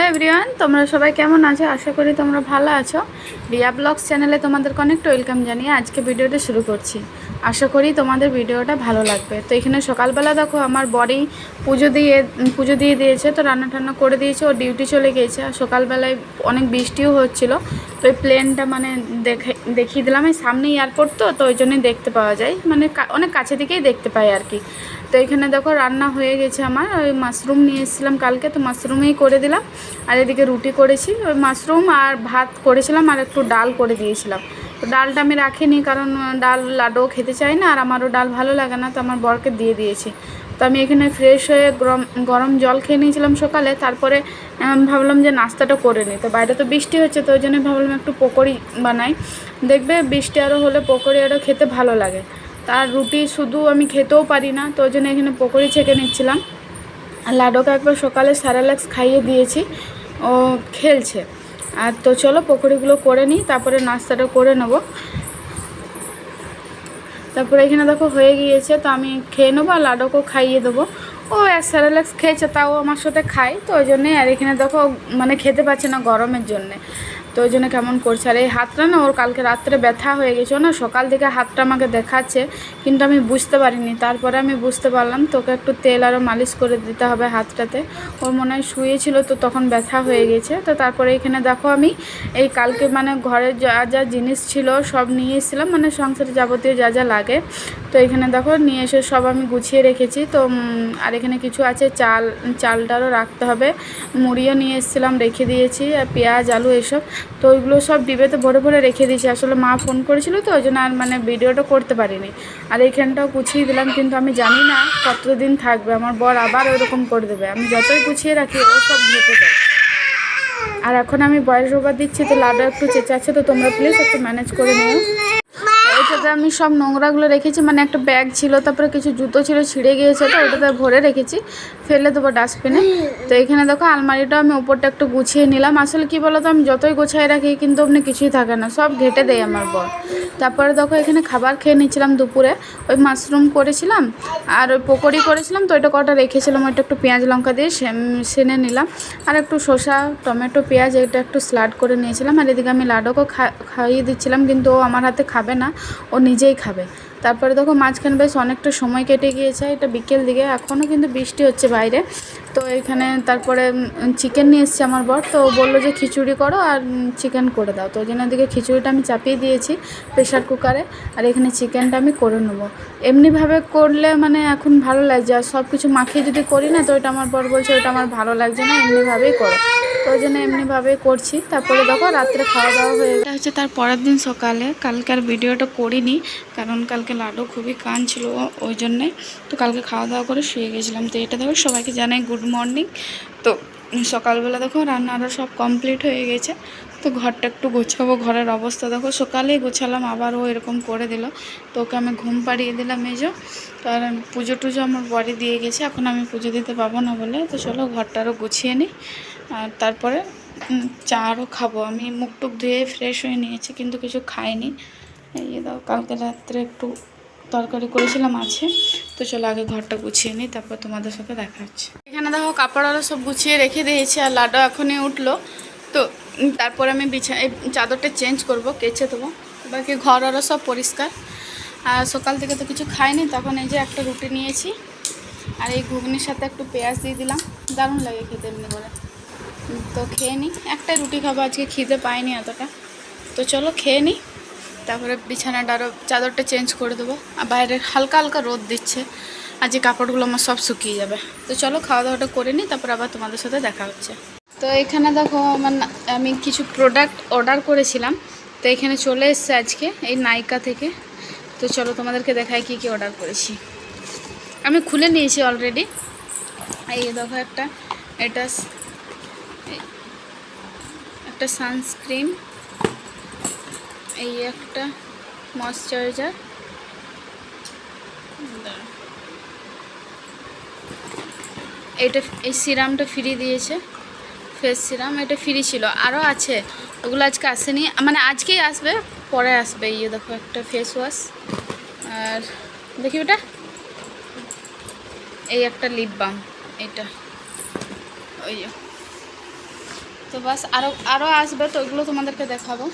Hello everyone, তোমরা সবাই কেমন আছো? আশা করি তোমরা ভালো আছো। রিয়া ব্লগস চ্যানেলে তোমাদেরকে অনেকটা ওয়েলকাম জানিয়ে আজকে ভিডিওটা শুরু করছি। আশা করি তোমাদের ভিডিওটা ভালো লাগবে। তো এখানে সকালবেলা দেখো আমার বডি পুজো দিয়ে পুজো দিয়ে দিয়েছে, তো রান্না টান্না করে দিয়েছে, ও ডিউটি চলে গিয়েছে। আর সকালবেলায় অনেক বৃষ্টিও হচ্ছিল, তো ওই প্লেনটা মানে দেখে, দেখিয়ে দিলাম। এই সামনে এয়ারপোর্ট তো তো ওই জন্যই দেখতে পাওয়া যায়। মানে অনেক কাছে থেকেই দেখতে পাই আর কি। তো এখানে দেখো রান্না হয়ে গেছে আমার। ওই মাশরুম নিয়ে এসেছিলাম কালকে, তো মাশরুমেই করে দিলাম। আর এদিকে রুটি করেছি, ওই মাশরুম আর ভাত করেছিলাম, আর একটু ডাল করে দিয়েছিলাম। তো ডালটা আমি রাখিনি কারণ ডাল লাড্ডু খেতে চাই না, আর আমারও ডাল ভালো লাগে না, তো আমার বরকে দিয়ে দিয়েছি। তো আমি এখানে ফ্রেশ হয়ে গরম গরম জল খেয়ে নিয়েছিলাম সকালে, তারপরে ভাবলাম যে নাস্তাটা করে নিই। তো বাইরে তো বৃষ্টি হচ্ছে, তো ওই জন্য ভাবলাম একটু পকোড়ি বানাই। দেখবে বৃষ্টি আরও হলে পকোড়ি আরও খেতে ভালো লাগে। তার রুটি শুধু আমি খেতেও পারি না, তো ওই জন্য এখানে পকোড়ি ছেঁকে নিচ্ছিলাম। লাডোকে একবার সকালে স্যারালাক্স খাইয়ে দিয়েছি, ও খেলছে। আর তো চলো পকোড়িগুলো করে নিই, তারপরে নাস্তাটা করে নেব। তারপরে এখানে দেখো হয়ে গিয়েছে, তো আমি খেয়ে নেব আর লাডোকেও খাইয়ে দেবো। ও স্যারালাক্স খেয়েছে, তাও আমার সাথে খায়, তো ওই জন্যে আর এখানে দেখো মানে খেতে পারছে না গরমের জন্যে। তো ওই জন্য কেমন করছে? আর এই হাতটা না, ওর কালকে রাত্রে ব্যথা হয়ে গেছে। না সকাল থেকে হাতটা আমাকে দেখাচ্ছে, কিন্তু আমি বুঝতে পারিনি। তারপরে আমি বুঝতে পারলাম, তোকে একটু তেল আরও মালিশ করে দিতে হবে হাতটাতে। ওর মনে হয় শুয়েছিল তো তখন ব্যথা হয়ে গেছে। তো তারপরে এখানে দেখো আমি এই কালকে মানে ঘরে যা যা জিনিস ছিল, সব নিয়ে এসেছিলাম। মানে সংসারে যাবতীয় যা যা লাগে। তো এখানে দেখো নিয়ে এসে সব আমি গুছিয়ে রেখেছি। তো আর এখানে কিছু আছে, চাল, চালটারও রাখতে হবে। মুড়িও নিয়ে এসেছিলাম, রেখে দিয়েছি। আর পেঁয়াজ, আলু এসব। তো ওইগুলো সব ডিবেতে ভরে ভরে রেখে দিয়েছি। আসলে মা ফোন করেছিল তো, ওই জন্য আর মানে ভিডিওটা করতে পারিনি। আর এইখানটাও গুছিয়ে দিলাম, কিন্তু আমি জানি না কতদিন থাকবে। আমার বর আবার ওরকম করে দেবে। আমি যতই গুছিয়ে রাখি, ও সব ভেতে দেয় আর এখন আমি বয়স রোবার দিচ্ছি, তো লাডা একটু চেঁচাচ্ছে, তো তোমরা প্লিজ একটু ম্যানেজ করে নিও। এটাতে আমি সব নোংরাগুলো রেখেছি মানে একটা ব্যাগ ছিল, তারপরে কিছু জুতো ছিল, ছিঁড়ে গিয়েছে, তো ওটাতে ভরে রেখেছি, ফেলে দেবো ডাস্টবিনে তো এখানে দেখো আলমারিটা আমি ওপরটা একটু গুছিয়ে নিলাম। আসলে কি বলতো, আমি যতই গোছায় রাখি, কিন্তু অমনি কিছুই থাকে না, সব ঘেটে দেয় আমার বর। তারপরে দেখো এখানে খাবার খেয়ে নিচ্ছিলাম দুপুরে, ওই মাশরুম করেছিলাম, আর ওই পকোড়ি করেছিলাম, তো ওইটা কটা রেখেছিলাম, ওইটা একটু পেঁয়াজ লঙ্কা দিয়ে সেনে নিলাম। আর একটু শসা, টমেটো, পেঁয়াজ, এটা একটু স্লাড করে নিয়েছিলাম, আর এদিকে আমি লাডুকেও খা- খাইয়ে দিচ্ছিলাম, কিন্তু ও আমার হাতে খাবে না ও নিজেই খাবে। তারপরে দেখো মাঝখানে বেশ অনেকটা সময় কেটে গিয়েছে, এটা বিকেল দিকে এখনও কিন্তু বৃষ্টি হচ্ছে বাইরে। তো এখানে তারপরে চিকেন নিয়ে এসছে আমার বর, তো বলল যে খিচুড়ি করো আর চিকেন করে দাও। তো ওই জন্য ওদিকে খিচুড়িটা আমি চাপিয়ে দিয়েছি প্রেশার কুকারে আর এখানে চিকেনটা আমি করে নেব। এমনিভাবে করলে মানে এখন ভালো লাগছে, আর সব কিছু মাখিয়ে যদি করি না, তো ওইটা আমার বর বলছে, ওইটা আমার ভালো লাগছে না, এমনিভাবেই করো। তো ওই জন্য এমনিভাবে করছি। তারপরে দেখো রাত্রে খাওয়া দাওয়া হয়ে এটা হচ্ছে তার পরের দিন সকালে। কালকে আর ভিডিওটা করিনি, কারণ কালকে লাডু খুবই কান ছিল ওই জন্যে। তো কালকে খাওয়া দাওয়া করে শুয়ে গেছিলাম। তো এটা দেখো সবাইকে জানাই গুড মর্নিং। তো সকালবেলা দেখো রান্না আরও সব কমপ্লিট হয়ে গেছে। তো ঘরটা একটু গোছাবো, ঘরের অবস্থা দেখো। সকালেই গোছালাম, আবার ও এরকম করে দিল। তো ওকে আমি ঘুম পাড়িয়ে দিলাম এই যে। আর পুজো টুজো আমার বাড়ি দিয়ে গেছে, এখন আমি পুজো দিতে পাবো না বলে। তো চলো ঘরটা আরও গুছিয়ে নিই আর তারপরে চা আরও খাব। আমি মুখ টুক ধুয়ে ফ্রেশ হয়ে নিয়েছি, কিন্তু কিছু খাইনি। এই দাও, কালকে রাত্রে একটু তরকারি করেছিলাম আছে। তো চলো আগে ঘরটা গুছিয়ে নিই তারপর তোমাদের সাথে দেখা হচ্ছে। এখানে দেখো, কাপড় আরও সব গুছিয়ে রেখে দিয়েছি, আর লাডো এখনই উঠল। তো তারপর আমি বিছা এই চাদরটা চেঞ্জ করব, কেচে দেবো। বাকি ঘর আরও সব পরিষ্কার। আর সকাল থেকে তো কিছু খাইনি, তখন এই যে একটা রুটি নিয়েছি। আর এই ঘুগনির সাথে একটু পেঁয়াজ দিয়ে দিলাম। দারুণ লাগে খেতে এমনি করে। তো খেয়ে নিই একটাই রুটি খাব, আজকে খিদে পাইনি এতটা তো চলো খেয়ে নিই তারপরে বিছানাটা আরও চাদরটা চেঞ্জ করে দেবো। আর বাইরে হালকা হালকা রোদ দিচ্ছে। আর যে কাপড়গুলো আমার সব শুকিয়ে যাবে। তো চলো খাওয়া দাওয়াটা করে নিই তারপর আবার তোমাদের সাথে দেখা হচ্ছে। তো এখানে দেখো আমার আমি কিছু প্রোডাক্ট অর্ডার করেছিলাম। তো এখানে চলে এসছে আজকে, এই নাইকা থেকে। তো চলো তোমাদেরকে দেখাই কি কি অর্ডার করেছি। আমি খুলে নিয়েছি অলরেডি এই দেখো একটা, এটা একটা সানস্ক্রিন এই একটা ময়শ্চারাইজার এইটা এই সিরামটা ফ্রি দিয়েছে। ফেস সিরাম এটা ফ্রি ছিল। আরও আছে, ওগুলো আজকে আসেনি। মানে আজকেই আসবে, পরে আসবে। ইয়ে দেখো, একটা ফেস ওয়াশ আর দেখি ওটা। এই একটা লিপ বাম এটা। ওই তো বাস আরও আরও আসবে, তো ওইগুলো তোমাদেরকে দেখাবো।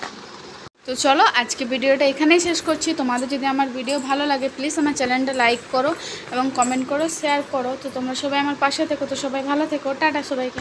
তো চলো, আজকে ভিডিওটা এখানেই শেষ করছি। তোমাদের যদি আমার ভিডিও ভালো লাগে প্লিজ আমার চ্যানেলটা লাইক করো এবং কমেন্ট করো শেয়ার করো। তো তোমরা সবাই আমার পাশে থেকো, তো সবাই ভালো থেকো। টাটা সবাইকে।